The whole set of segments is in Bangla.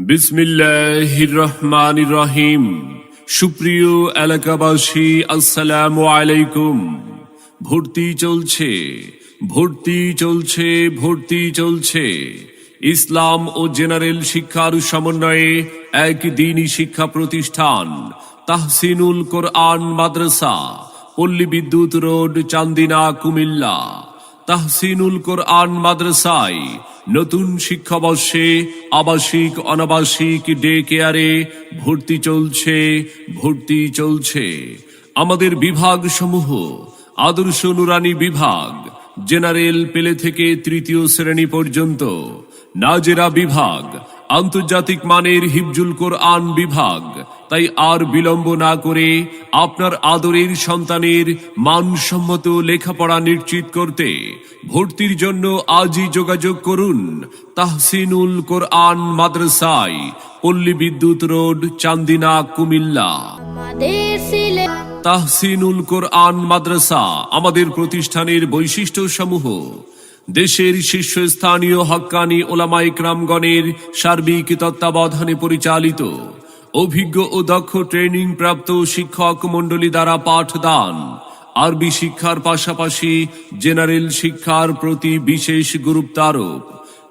বিসমিল্লাহির রহমানির রহিম সুপ্রিয় এলাকাবাসী, আসসালামু আলাইকুম। ভর্তি চলছে ভর্তি চলছে ভর্তি চলছে। ইসলাম ও জেনারেল শিক্ষার সমন্বয়ে এক দিনই শিক্ষা প্রতিষ্ঠান, তাহসিনুল কোরআন মাদ্রাসা, পল্লী বিদ্যুৎ রোড, চান্দিনা, কুমিল্লা। তাহসিনুল কোরআন মাদ্রাসায় নতুন শিক্ষাবর্ষে আবাসিক, অনাবাসিক ডে কেয়ারে ভর্তি চলছে ভর্তি চলছে। আমাদের বিভাগ সমূহ আদর্শ নুরানি বিভাগ, জেনারেল পেলে থেকে তৃতীয় শ্রেণি পর্যন্ত, নাজেরা বিভাগ, আন্তর্জাতিক মানের হিবজুল কোরআন বিভাগ তাই আর বিলম্ব না করে আপনার আদরের সন্তানের মানসম্মত লেখাপড়া নিশ্চিত করতে ভর্তির জন্য আজই যোগাযোগ করুন তাহসিনুল কোরআন মাদ্রাসায়, পল্লী বিদ্যুৎ রোড, চান্দিনা, কুমিল্লা। তাহসিনুল কোরআন মাদ্রাসা আমাদের প্রতিষ্ঠানের বৈশিষ্ট্য সমূহ দেশের শীর্ষস্থানীয় হক্কানি ওলামাই ক্রামগণের সার্বিক তত্ত্বাবধানে পরিচালিত। অভিজ্ঞ ও দক্ষ ট্রেনিং প্রাপ্ত শিক্ষক মণ্ডলী দ্বারা পাঠদান। আরবি শিক্ষার পাশাপাশি জেনারেল শিক্ষার প্রতি বিশেষ গুরুত্বারোপ।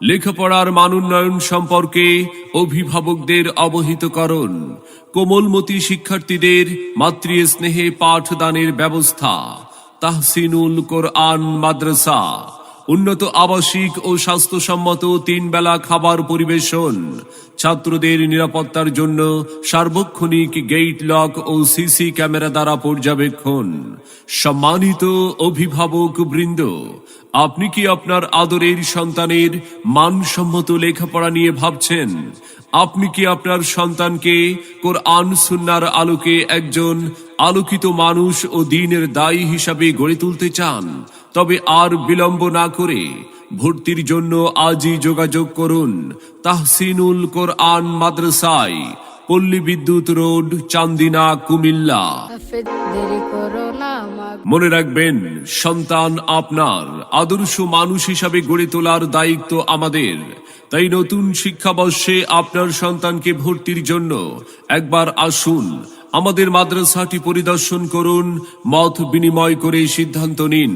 লেখাপড়ার মানোন্নয়ন সম্পর্কে অভিভাবকদের অবহিতকরণ। কোমলমতি শিক্ষার্থীদের মাতৃ স্নেহে পাঠদানের ব্যবস্থা। তাহসিনুল কোরআন মাদ্রাসা। উন্নত আবাসিক ও স্বাস্থ্যসম্মত তিন বেলা খাবার পরিবেশন। ছাত্রদের নিরাপত্তার জন্য সার্বক্ষণিক গেট লক ও সিসি ক্যামেরা দ্বারা পর্যবেক্ষণ। সম্মানিত অভিভাবক বৃন্দ, আপনি কি আপনার আদরের সন্তানের মানসম্মত লেখাপড়া নিয়ে ভাবছেন? আপনি কি আপনার সন্তানকে কোরআন সুন্নার আলোকে একজন আলোকিত মানুষ ও দিনের দায়ী হিসাবে গড়ে তুলতে চান? তবে আর বিলম্ব না করে ভর্তির জন্য আজই যোগাযোগ করুন তাহসিনুল কোরআন মাদ্রাসায়, পল্লী বিদ্যুৎ রোড, চান্দিনা, কুমিল্লা। মনে রাখবেন, সন্তান আপনার আদর্শ মানুষ হিসাবে গড়ে তোলার দায়িত্ব আমাদের। তাই নতুন শিক্ষাবর্ষে আপনার সন্তানকে ভর্তির জন্য একবার আসুন আমাদের মাদ্রাসাটি পরিদর্শন করুন, মত বিনিময় করে সিদ্ধান্ত নিন,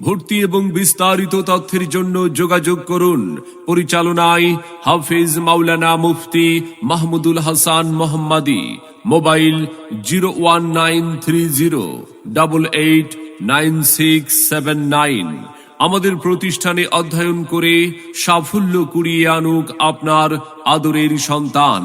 ভর্তি এবং বিস্তারিত তথ্যের জন্য যোগাযোগ করুন। পরিচালনায় হাফিজ মাওলানা Mufti Mahmudul Hasan Mohammadi, mobile zero one nine three zero double eight nine six seven nine. আমাদের প্রতিষ্ঠানে অধ্যয়ন করে সাফল্য কুড়িয়ে আনুক আপনার আদরের সন্তান।